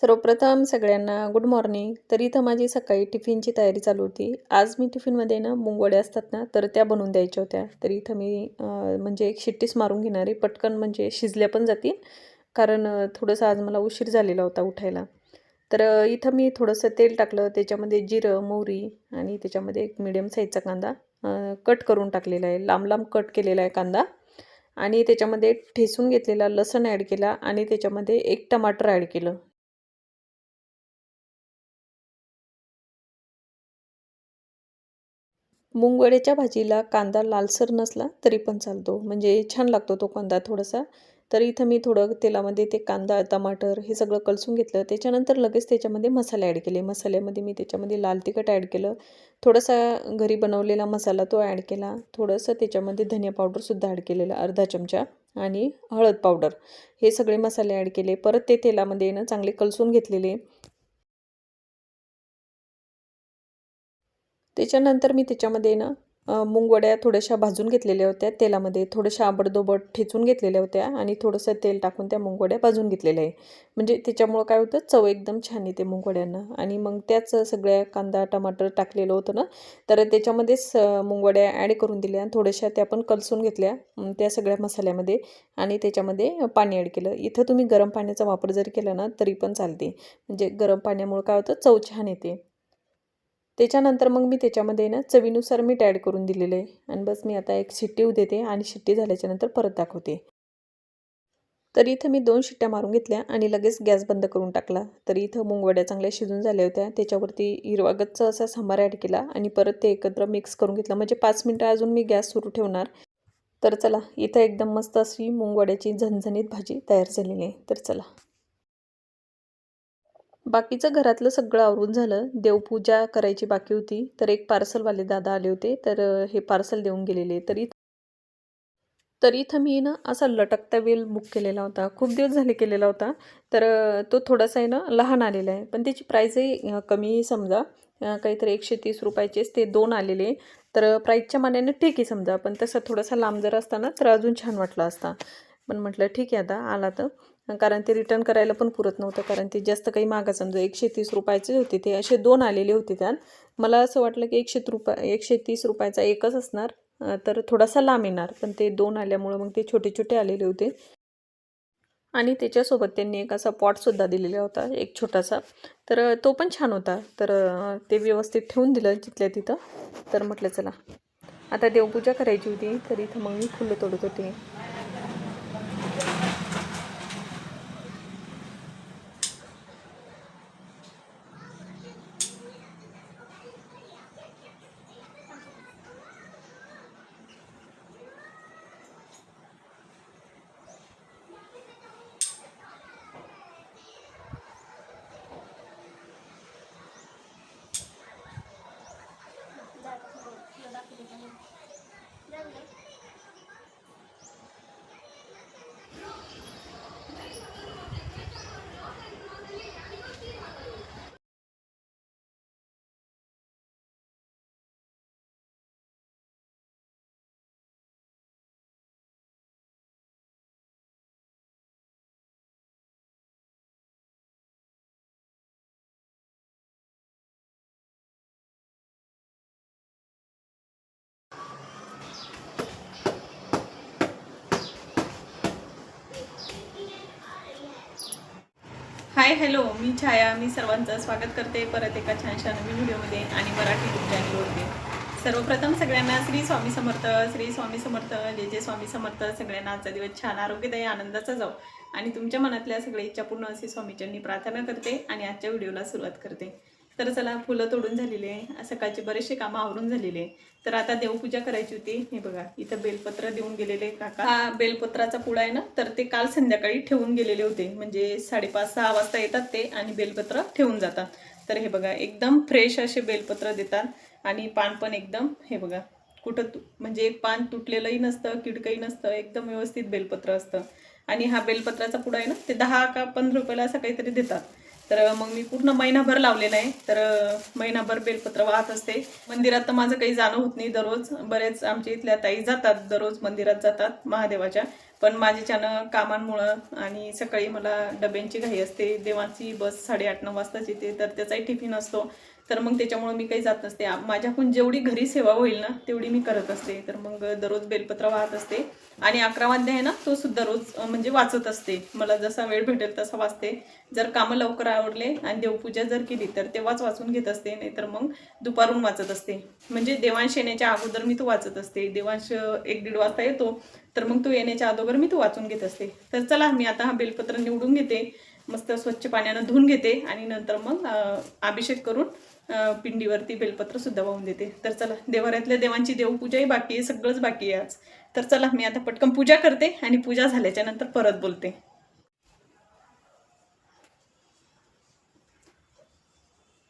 सर्वप्रथम सगळ्यांना good morning तर इथं माझी सकाळी टिफिनची तयारी चालू होती. आज मी टिफिनमध्ये ना मुंगवड्या असतात ना तर त्या बनवून द्यायच्या होत्या. तर इथं मी म्हणजे एक शिट्टीस मारून घेणार आहे. पटकन म्हणजे शिजल्या पण जातील. कारण थोडंसं आज मला उशीर झालेला होता उठायला. तर इथं मी थोडंसं तेल टाकलं. त्याच्यामध्ये जिरं मोहरी आणि त्याच्यामध्ये एक मिडियम साईजचा कांदा कट करून टाकलेला आहे. लांब लांब कट केलेला आहे कांदा. आणि त्याच्यामध्ये ठेसून घेतलेला लसण ॲड केला आणि त्याच्यामध्ये एक टमाटर ॲड केलं. मुंगवड्याच्या भाजीला कांदा लालसर नसला तरी पण चालतो. म्हणजे छान लागतो तो कांदा थोडासा. तर इथं मी थोडं तेलामध्ये ते कांदा टमाटर हे सगळं कलसून घेतलं. त्याच्यानंतर लगेच त्याच्यामध्ये मसाले ॲड केले. मसाल्यामध्ये मी त्याच्यामध्ये लाल तिखट ॲड केलं. थोडासा घरी बनवलेला मसाला तो ॲड केला. थोडंसं त्याच्यामध्ये धनिया पावडरसुद्धा ॲड केलेला अर्धा चमचा आणि हळद पावडर हे सगळे मसाले ॲड केले. परत ते तेलामध्ये ना चांगले कलसून घेतलेले. त्याच्यानंतर मी त्याच्यामध्ये ना मुंगवड्या थोड्याशा भाजून घेतलेल्या होत्या. तेलामध्ये थोड्याशा आबडदोबड ठेचून घेतलेल्या होत्या आणि थोडंसं तेल टाकून त्या मुंगवड्या भाजून घेतलेल्या आहे. म्हणजे त्याच्यामुळं काय होतं चव एकदम छान येते मुंगवड्यांना. आणि मग त्याच सगळ्या कांदा टमाटर टाकलेलं होतं ना तर त्याच्यामध्येच अ, मुंगवड्या ॲड करून दिल्या थोड्याशा त्या पण कलसून घेतल्या त्या सगळ्या मसाल्यामध्ये. आणि त्याच्यामध्ये पाणी ॲड केलं. इथं तुम्ही गरम पाण्याचा वापर जरी केला ना तरी पण चालते. म्हणजे गरम पाण्यामुळं काय होतं चव छान येते. त्याच्यानंतर मग मी त्याच्यामध्ये ना चवीनुसार मीठ ॲड करून दिलेलं आहे. आणि बस मी आता एक शिट्टी देते आणि शिट्टी झाल्याच्यानंतर परत दाखवते. तर इथं मी दोन शिट्ट्या मारून घेतल्या आणि लगेच गॅस बंद करून टाकला. तर इथं मुंगवड्या चांगल्या शिजून झाल्या होत्या. त्याच्यावरती हिरवा असा सांबार ॲड केला आणि परत ते एकत्र मिक्स करून घेतलं. म्हणजे पाच मिनटं अजून मी गॅस सुरू ठेवणार. तर चला इथं एकदम मस्त अशी मुंगवड्याची झणझणीत भाजी तयार झालेली आहे. तर चला. बाकीचं घरातलं सगळं आवरून झालं. देवपूजा करायची बाकी होती. तर एक पार्सलवाले दादा आले होते. तर हे पार्सल देऊन गेलेले. तरी तरी इथं मी ना असा लटकता वेल बुक केलेला होता. खूप दिवस झाले केलेला होता. तर तो थोडासा आहे ना लहान आलेला आहे. पण त्याची प्राईजही कमी समजा. काहीतरी एकशे तीस रुपयाचेच ते दोन आलेले. तर प्राईजच्या मानाने ठीक आहे समजा. पण तसा थोडासा लांब जर असताना तर अजून छान वाटलं असता. पण म्हटलं ठीक आहे आता आला तर. कारण ते रिटर्न करायला पण पुरत नव्हतं कारण ते जास्त काही मागा समजा एकशे तीस रुपयाचे होते ते असे दोन आलेले होते त्यात. मला असं वाटलं की एकशे रुपया एकशे तीस रुपयाचा एकच असणार तर थोडासा लांब येणार पण ते दोन आल्यामुळं मग ते छोटे छोटे आलेले होते. आणि त्याच्यासोबत त्यांनी एक असा पॉटसुद्धा दिलेला होता एक छोटासा. तर तो पण छान होता. तर ते व्यवस्थित ठेवून दिलं जिथल्या तिथं. तर म्हटलं चला आता देवपूजा करायची होती तर इथं मग मी फुलं तोडत होते. हाय हॅलो मी छाया. मी सर्वांचं स्वागत करते परत एका छानशा नवीन व्हिडिओमध्ये आणि मराठी यूट्यूब चॅनलवरती. सर्वप्रथम सगळ्यांना श्री स्वामी समर्थ श्री स्वामी समर्थ जे जे स्वामी समर्थ. सगळ्यांना आजचा दिवस छान आरोग्यदायी आनंदाचा जाऊ आणि तुमच्या मनातल्या सगळ्या इच्छा पूर्ण असे स्वामीच्यांनी प्रार्थना करते आणि आजच्या व्हिडिओला सुरुवात करते. तर चला फुलं तोडून झालेली आहे. सकाळचे बरेचसे कामं आवरून झालेले आहे. तर आता देवपूजा करायची होती. हे बघा इथं बेलपत्र देऊन गेलेले काका. हा बेलपत्राचा पुडा आहे ना तर ते काल संध्याकाळी ठेवून गेलेले होते. म्हणजे साडेपाच सहा वाजता येतात ते आणि बेलपत्र ठेवून जातात. तर हे बघा एकदम फ्रेश असे बेलपत्र देतात. आणि पान पण एकदम हे बघा कुठं तु म्हणजे एक पान तुटलेलंही नसतं किडकंही नसतं एकदम व्यवस्थित बेलपत्र असतं. आणि हा बेलपत्राचा पुडा आहे ना ते दहा का पंधरा रुपयाला असं काहीतरी देतात. तर मग मी पूर्ण महिनाभर लावले आहे तर महिनाभर बेलपत्र वाहत असते. मंदिरात तर माझं काही जाणं होत नाही दररोज. बरेच आमच्या इथल्या ताई जातात दररोज मंदिरात जातात महादेवाच्या. पण माझ्याच्यानं कामांमुळं आणि सकाळी मला डब्यांची घाई असते देवाची बस साडेआठ नऊ वाजताच येते तर त्याचाही टिफिन असतो. तर मग त्याच्यामुळं मी काही जात नसते. माझ्याकडून जेवढी घरी सेवा होईल ना तेवढी मी करत असते. तर मग दररोज बेलपत्र वाहत असते. आणि अकरा वाद्य आहे ना तो सुद्धा रोज म्हणजे वाचत असते. मला जसा वेळ भेटेल तसा वाचते. जर कामं लवकर आवडले आणि देवपूजा जर केली तर तेव्हाच वाचून घेत असते. नाहीतर मग दुपारून वाचत असते. म्हणजे देवांश येण्याच्या अगोदर मी तो वाचत असते. देवांश एक दीड वाजता येतो तर मग तो येण्याच्या अगोदर मी तो वाचून घेत असते. तर चला मी आता हा बेलपत्र निवडून घेते. मस्त स्वच्छ पाण्यानं धुवून घेते आणि नंतर मग अभिषेक करून पिंडीवरती बेलपत्र सुद्धा वाहून देते. तर चला देवाऱ्यातल्या देवांची देवपूजाही बाकी आहे सगळंच बाकी आहे आज. तर चला मी आता पटकन पूजा करते आणि पूजा झाल्याच्यानंतर परत बोलते.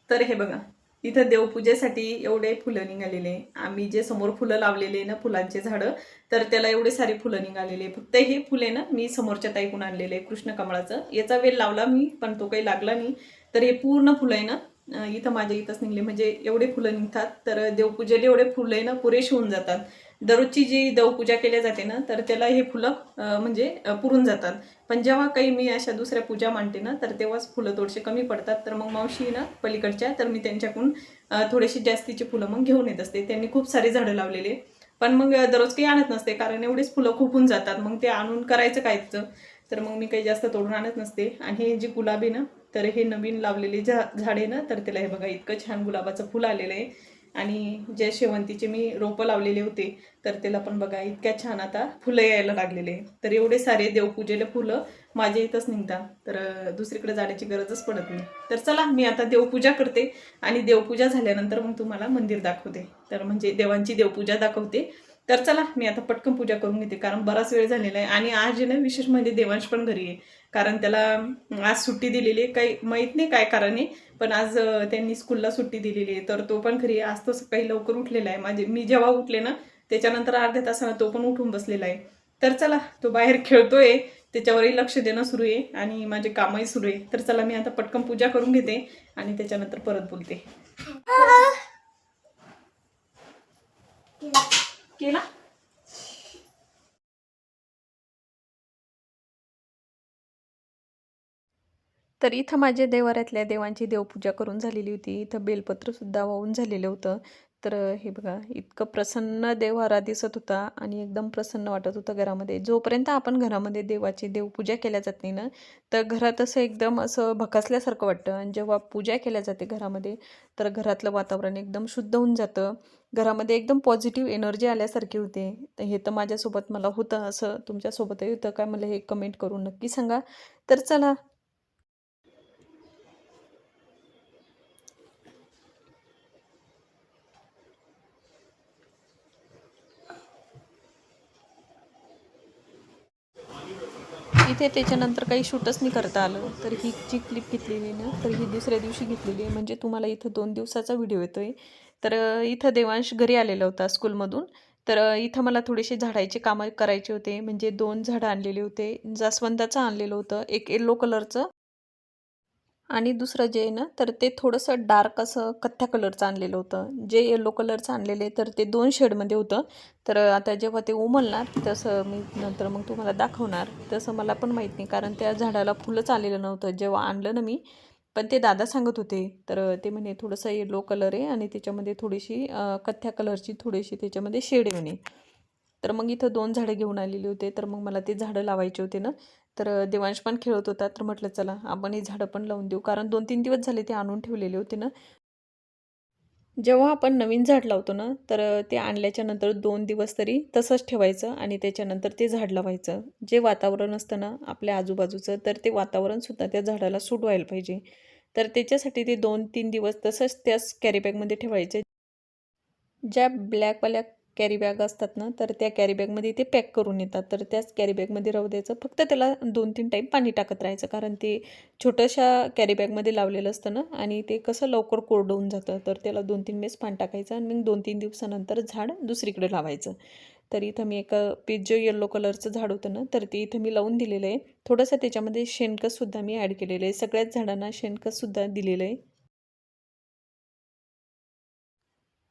तर हे बघा इथं देवपूजेसाठी एवढे फुलं निघालेले. आम्ही जे समोर फुलं लावलेले ना फुलांचे झाडं तर त्याला एवढे सारे फुलं निघालेले. फक्त हे फुले ना मी समोरच्या ताईकून आणलेले कृष्ण कमळाचं. याचा वेल लावला मी पण तो काही लागला नाही. तर हे पूर्ण फुलं आहे ना इथं माझ्या इथंच निघले. म्हणजे एवढे फुलं निघतात तर देवपूजेला एवढे फुलं आहे ना पुरेशी होऊन जातात. दररोजची जी देवपूजा केल्या जाते ना तर त्याला हे फुलं म्हणजे पुरून जातात. पण जेव्हा काही मी अशा दुसऱ्या पूजा मांडते ना तर तेव्हाच फुलं थोडेसे कमी पडतात. तर मग मावशी आहे ना पलीकडच्या तर मी त्यांच्याकडून थोडेशी थोडीशी जास्तीची फुलं मग घेऊन येत असते. त्यांनी खूप सारे झाडं लावलेले. पण मग दररोज काही आणत नसते कारण एवढेच फुलं खूप होऊन जातात. मग ते आणून करायचं काय तर मग मी काही जास्त तोडून आणत नसते. आणि हे जी गुलाबी ना तर हे नवीन लावलेले झा झाडे ना तर त्याला हे बघा इतकं छान गुलाबाचं फुल आलेलं आहे. आणि जे शेवंतीचे मी रोपं लावलेले होते तर त्याला पण बघा इतक्या छान आता फुलं यायला लागलेले तर एवढे सारे देवपूजेला फुलं माझ्या इथंच निघतात तर दुसरीकडे जाण्याची गरजच पडत नाही. तर चला मी आता देवपूजा करते. आणि देवपूजा झाल्यानंतर मग तुम्हाला मंदिर दाखवते. तर म्हणजे देवांची देवपूजा दाखवते. तर चला मी आता पटकन पूजा करून घेते कारण बराच वेळ झालेला आहे. आणि आज ना विशेष म्हणजे देवांश पण घरी आहे. कारण त्याला आज सुट्टी दिलेली आहे. काही माहीत नाही काय कारण आहे पण आज त्यांनी स्कूलला सुट्टी दिलेली आहे. तर तो पण घरी आहे. आज तो सकाळी लवकर उठलेला आहे. माझे मी जेव्हा उठले ना त्याच्यानंतर अर्ध्या तासानं तो पण उठून बसलेला आहे. तर चला तो बाहेर खेळतोय. त्याच्यावरही लक्ष देणं सुरू आहे. आणि माझे कामही सुरू आहे. तर चला मी आता पटकन पूजा करून घेते. आणि त्याच्यानंतर परत बोलते. केला? तर इथं माझ्या देवाऱ्यातल्या देवांची देवपूजा करून झालेली होती. इथं बेलपत्रसुद्धा वाहून झालेलं होतं. तर हे बघा इतकं प्रसन्न देवारा दिसत होता आणि एकदम प्रसन्न वाटत होतं घरामध्ये. जोपर्यंत आपण घरामध्ये देवाची देवपूजा केल्या जात नाही ना तर घरात असं एकदम असं भकासल्यासारखं वाटतं. आणि जेव्हा पूजा केल्या जाते घरामध्ये तर घरातलं वातावरण एकदम शुद्ध होऊन जातं. घरामध्ये एकदम पॉझिटिव्ह एनर्जी आल्यासारखी होते. हे तर माझ्यासोबत मला होतं असं तुमच्यासोबतही होतं काय मला हे कमेंट करून नक्की सांगा. तर चला इथे त्याच्यानंतर काही शूटच नाही करता आलं. तर ही जी क्लिप घेतलेली ना तर ही दुसऱ्या दिवशी घेतलेली आहे. म्हणजे तुम्हाला इथं दोन दिवसाचा व्हिडिओ येतो आहे तर इथं देवांश घरी आलेला होता स्कूलमधून तर इथं मला थोडेसे झाडायचे कामं करायचे होते. म्हणजे दोन झाडं आणलेले होते. जास्वंदाचं आणलेलं होतं. एक येल्लो कलरचं आणि दुसरं जे आहे ना तर ते थोडंसं डार्क असं कथ्या कलरचं आणलेलं होतं. जे येलो कलरचं आणलेले तर ते दोन शेडमध्ये होतं. तर आता जेव्हा ते उमलणार तसं मी नंतर मग तुम्हाला दाखवणार. तसं मला पण माहीत नाही कारण त्या झाडाला फुलंच आलेलं नव्हतं. जेव्हा आणलं ना मी पण ते दादा सांगत होते. तर ते म्हणे थोडंसं येलो कलर आहे आणि त्याच्यामध्ये थोडीशी कथ्या कलरची थोडीशी त्याच्यामध्ये शेड आहे म्हणे. तर मग इथं दोन झाडं घेऊन आलेली होते. तर मग मला ते झाडं लावायचे होते ना. तर देवांश पण खेळत होता. तर म्हटलं चला आपण ही झाडं पण लावून देऊ. कारण दोन तीन दिवस झाले ते आणून ठेवलेले होते ना. जेव्हा आपण नवीन झाड लावतो ना तर ते आणल्याच्या नंतर दोन दिवस तरी तसंच ठेवायचं आणि त्याच्यानंतर ते झाड लावायचं. जे वातावरण असतं ना आपल्या आजूबाजूचं तर ते वातावरणसुद्धा त्या झाडाला सूट व्हायला पाहिजे. तर त्याच्यासाठी ते दोन तीन दिवस तसंच त्याच कॅरीबॅगमध्ये ठेवायचे. ज्या ब्लॅकवाल्या कॅरी बॅग असतात ना तर त्या कॅरी बॅगमध्ये ते पॅक करून येतात. तर त्याच कॅरी बॅगमध्ये राहू द्यायचं. फक्त त्याला दोन तीन टाईम पाणी टाकत राहायचं. कारण ते छोट्याशा कॅरी बॅगमध्ये लावलेलं असतं ना आणि ते कसं लवकर कोरडं होऊन जातं. तर त्याला दोन तीन वेळेस पाणी टाकायचं आणि मग दोन तीन दिवसानंतर झाड दुसरीकडे लावायचं. तर इथं मी एक पीच जे येल्लो कलरचं झाड होतं ना तर ते इथं मी लावून दिलेलं आहे. थोडंसं त्याच्यामध्ये शेणखतसुद्धा मी ॲड केलेलं आहे. सगळ्याच झाडांना शेणखतसुद्धा दिलेलं आहे.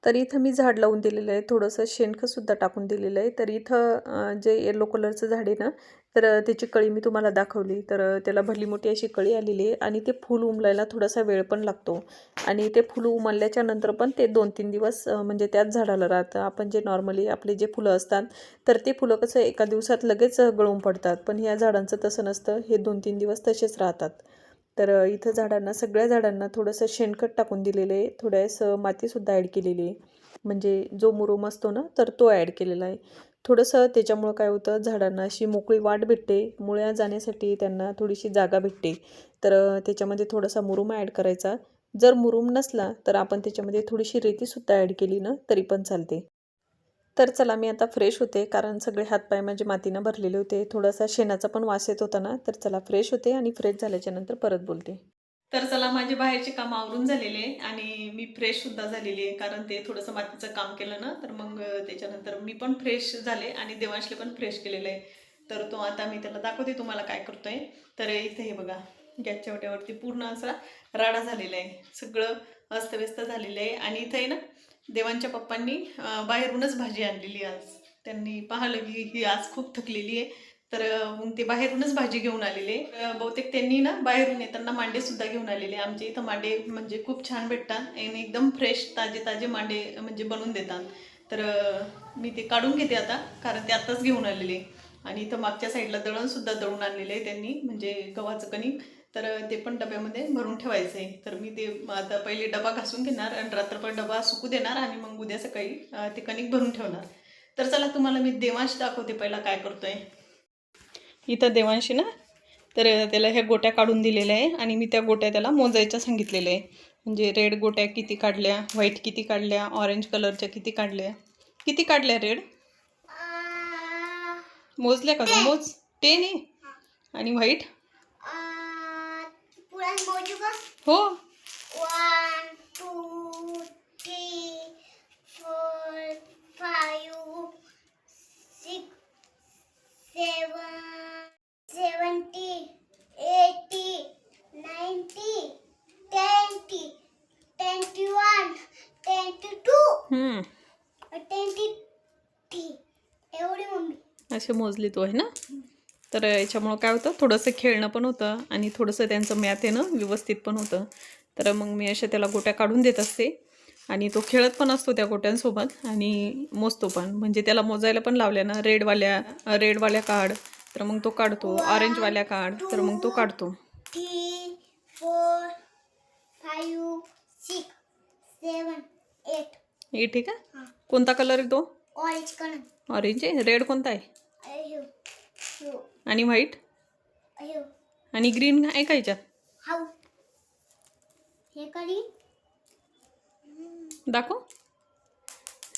तर इथं मी झाड लावून दिलेलं आहे. थोडंसं शेणखतसुद्धा टाकून दिलेलं आहे. तर इथं जे येलो कलरचं झाड आहे ना तर त्याची कळी मी तुम्हाला दाखवली. तर त्याला भली मोठी अशी कळी आलेली आहे आणि ते फूल उमलायला थोडासा वेळ पण लागतो. आणि ते फुलं उमलल्याच्या नंतर पण ते दोन तीन दिवस म्हणजे त्याच झाडाला राहतं. आपण जे नॉर्मली आपले जे फुलं असतात तर ते फुलं कसं एका दिवसात लगेच गळून पडतात. पण ह्या झाडांचं तसं नसतं. हे दोन तीन दिवस तसेच राहतात. तर इथं झाडांना सगळ्या झाडांना थोडंसं शेणखत टाकून दिलेलं आहे. थोड्यासं मातीसुद्धा ॲड केलेली आहे. म्हणजे जो मुरुम असतो ना तर तो ॲड केलेला आहे. थोडंसं त्याच्यामुळं काय होतं झाडांना अशी मोकळी वाट भेटते. मुळ्या जाण्यासाठी त्यांना थोडीशी जागा भेटते. तर त्याच्यामध्ये थोडासा मुरुम ॲड करायचा. जर मुरुम नसला तर आपण त्याच्यामध्ये थोडीशी रेतीसुद्धा ॲड केली ना तरी पण चालते. तर चला मी आता फ्रेश होते कारण सगळे हातपाय माझे मातीनं भरलेले होते. थोडासा शेणाचा पण वास येत होता ना तर चला फ्रेश होते आणि फ्रेश झाल्याच्यानंतर परत बोलते. तर चला माझे बाहेरचे काम आवरून झालेले आहे आणि मी फ्रेश सुद्धा झालेली आहे कारण ते थोडंसं मातीचं काम केलं ना तर मग त्याच्यानंतर मी पण फ्रेश झाले आणि देवांशले पण फ्रेश केलेलं आहे. तर तो आता मी त्याला दाखवते तुम्हाला काय करतोय. तर इथे हे बघा गॅसच्या वाट्यावरती पूर्ण असा राडा झालेला आहे. सगळं अस्तव्यस्त झालेलं आहे. आणि इथं आहे ना देवांच्या पप्पांनी बाहेरूनच भाजी आणलेली आज. त्यांनी पाहिलं की ही आज खूप थकलेली आहे. तर मग ते बाहेरूनच भाजी घेऊन आलेले. बहुतेक त्यांनी ना बाहेरून येताना मांडे सुद्धा घेऊन आलेले. आमच्या इथं मांडे म्हणजे खूप छान भेटतात आणि एकदम फ्रेश ताजे ताजे मांडे म्हणजे बनवून देतात. तर मी ते काढून घेते आता कारण ते आत्ताच घेऊन आलेले. आणि इथं मागच्या साईडला दळण सुद्धा दळून आणलेलं आहे त्यांनी म्हणजे गव्हाचं कणिक. तर ते पण डब्यामध्ये भरून ठेवायचं आहे तर मी ते आता पहिले डबा घासून घेणार आणि रात्रभर डबा सुकू देणार आणि मग उद्या सकाळी ते कणिक भरून ठेवणार. तर चला तुम्हाला मी देवांश दाखवते पहिला काय करतोय. इथं देवांशी ना तर त्याला ह्या गोट्या काढून दिलेल्या आहे आणि मी त्या गोट्या त्याला मोजायच्या सांगितलेल्या आहे. म्हणजे रेड गोट्या किती काढल्या व्हाईट किती काढल्या ऑरेंज कलरच्या किती काढल्या किती काढल्या रेड मोजल्या का तू मोज. टेन आहे आणि व्हाईट? हो. One two three four five six seven seventy eighty ninety twenty twenty one twenty two hmm, twenty three. एवढी मम्मी. असे मोजले तो आहे ना? तर याच्यामुळं काय होतं थोडंसं खेळणं पण होतं आणि थोडंसं त्यांचं मॅथ ना व्यवस्थित पण होतं. तर मग मी अशा त्याला गोट्या काढून देत असते. आणि तो खेळत पण असतो त्या गोट्यांसोबत आणि मोजतो पण. म्हणजे त्याला मोजायला पण लावल्या ना रेडवाल्या रेडवाल्या काढ. तर मग तो काढतो ऑरेंजवाल्या काढ. तर मग तो काढतो. Three four five six seven eight. हे ठीक आहे कोणता कलर आहे तो? Orange colour. ऑरेंज आहे. रेड कोणता आहे? आणि व्हाईट? आणि ग्रीन आहे का याच्यात दाखव.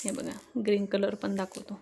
हे बघा ग्रीन कलर पण दाखवतो.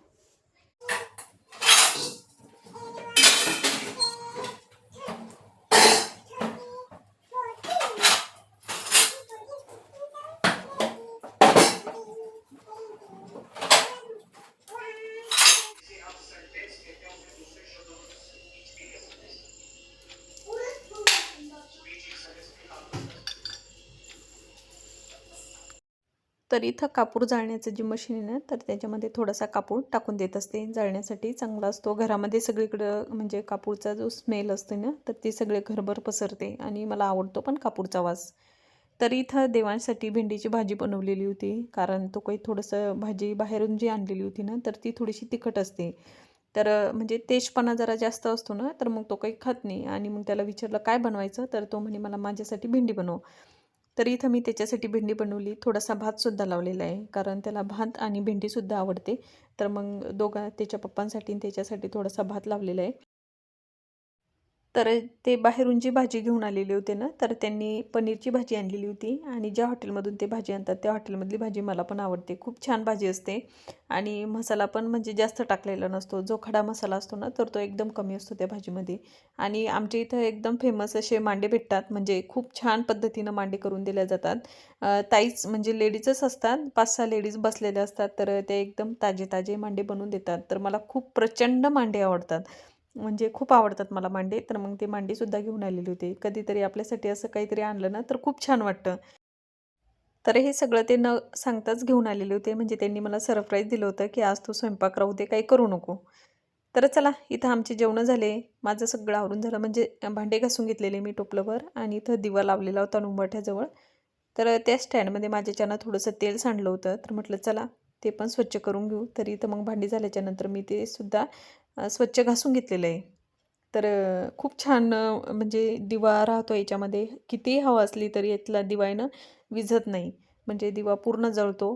तर इथं कापूर जाळण्याचं जी मशीन आहे ना तर त्याच्यामध्ये थोडासा कापूर टाकून देत असते. जाळण्यासाठी चांगला असतो. घरामध्ये सगळीकडं म्हणजे कापूरचा जो स्मेल असतो ना तर ती सगळे घरभर पसरते आणि मला आवडतो पण कापूरचा वास. तर इथं देवांसाठी भेंडीची भाजी बनवलेली होती कारण तो काही थोडंसं भाजी बाहेरून जी आणलेली होती ना तर ती थोडीशी तिखट असते. तर म्हणजे तेजपणा जरा जास्त असतो ना तर मग तो काही खात नाही आणि मग त्याला विचारलं काय बनवायचं? तर तो म्हणे मला माझ्यासाठी भेंडी बनव. तर इथं मी त्याच्यासाठी भेंडी बनवली. थोडासा भातसुद्धा लावलेला आहे कारण त्याला भात आणि भेंडीसुद्धा आवडते. तर मग दोघा त्याच्या पप्पांसाठी आणि त्याच्यासाठी थोडासा भात लावलेला आहे. तर ते बाहेरून जी भाजी घेऊन आलेले होते ना तर त्यांनी पनीरची भाजी आणलेली होती. आणि ज्या हॉटेलमधून ते भाजी आणतात त्या हॉटेलमधली भाजी मला पण आवडते. खूप छान भाजी असते. आणि मसाला पण म्हणजे जास्त टाकलेला नसतो. जो खडा मसाला असतो ना तर तो एकदम कमी असतो त्या भाजीमध्ये. आणि आमच्या इथं एकदम फेमस असे मांडे भेटतात. म्हणजे खूप छान पद्धतीनं मांडे करून दिल्या जातात. ताईच म्हणजे लेडीजच असतात. पाच सहा लेडीज बसलेल्या असतात. तर ते एकदम ताजे ताजे मांडे बनवून देतात. तर मला खूप प्रचंड मांडे आवडतात. म्हणजे खूप आवडतात मला मांडे. तर मग ते मांडेसुद्धा घेऊन आलेले होते. कधीतरी आपल्यासाठी असं काहीतरी आणलं ना तर खूप छान वाटतं. तर हे सगळं ते न सांगताच घेऊन आलेले होते. म्हणजे त्यांनी मला सरप्राईज दिलं होतं की आज तू स्वयंपाक राहू दे काही करू नको. तर चला इथं आमचे जेवणं झाले. माझं सगळं आवरून झालं. म्हणजे भांडे घासून घेतलेले मी टोपलंवर आणि इथं दिवा लावलेला होता उंबरठ्याजवळ तर त्या स्टँडमध्ये माझ्याच्यानं थोडंसं तेल सांडलं होतं. तर म्हटलं चला ते पण स्वच्छ करून घेऊ. तरी इथं मग भांडी झाल्याच्यानंतर मी ते सुद्धा स्वच्छ घासून घेतलेलं आहे. तर खूप छान म्हणजे दिवा राहतो याच्यामध्ये. कितीही हवा असली तरी यातला दिवा आहे ना विझत नाही. म्हणजे दिवा पूर्ण जळतो.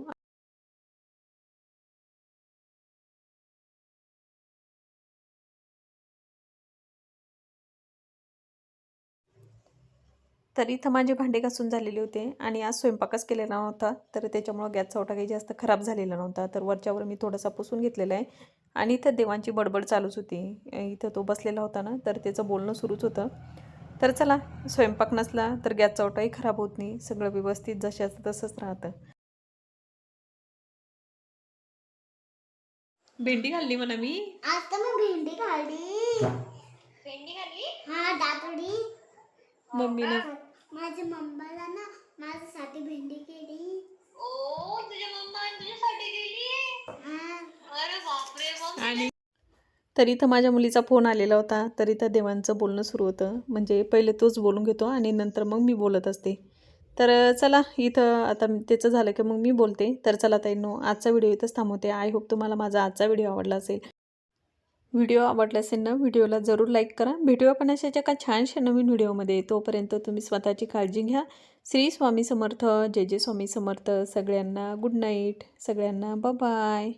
तर इथं माझे भांडे घासून झालेले होते आणि आज स्वयंपाकच केलेला नव्हता. तर त्याच्यामुळं गॅसचा ओटा काही जास्त खराब झालेला नव्हता. तर वरच्यावर मी थोडासा पुसून घेतलेला आहे. आणि इथं देवांची बडबड चालूच होती. इथं तो बसलेला होता ना तर त्याचं बोलणं सुरूच होतं. तर चला स्वयंपाक नसला तर गॅसचा ओटाही खराब होत नाही. सगळं व्यवस्थित जशाचं तसंच राहतं. भेंडी घालली म्हणा मी. आता मग भेंडी खाल्ली. भेंडी खाल्ली? हा दातोडी. मम्मीनं माझ्या मम्माला ना माझ्यासाठी भेंडी केली. ओ तुझ्या मम्मा तुझ्यासाठी मग आणि तर इथं माझ्या मुलीचा फोन आलेला होता तर इथं देवांचं बोलणं सुरू होतं. म्हणजे पहिले तोच बोलून घेतो आणि नंतर मग मी बोलत असते. तर चला इथं आता त्याचं झालं की मग मी बोलते. तर चला ताईनो आजचा व्हिडिओ इथंच थांबवते. आय होप तुम्हाला माझा आजचा व्हिडिओ आवडला असेल. व्हिडिओ आवडला असेल ना व्हिडिओला जरूर लाईक करा. भेटूया आपण अशाच्या का छानशा नवीन व्हिडिओमध्ये. तोपर्यंत तुम्ही स्वतःची काळजी घ्या. श्री स्वामी समर्थ. जय जय स्वामी समर्थ. सगळ्यांना गुड नाईट सगळ्यांना बाय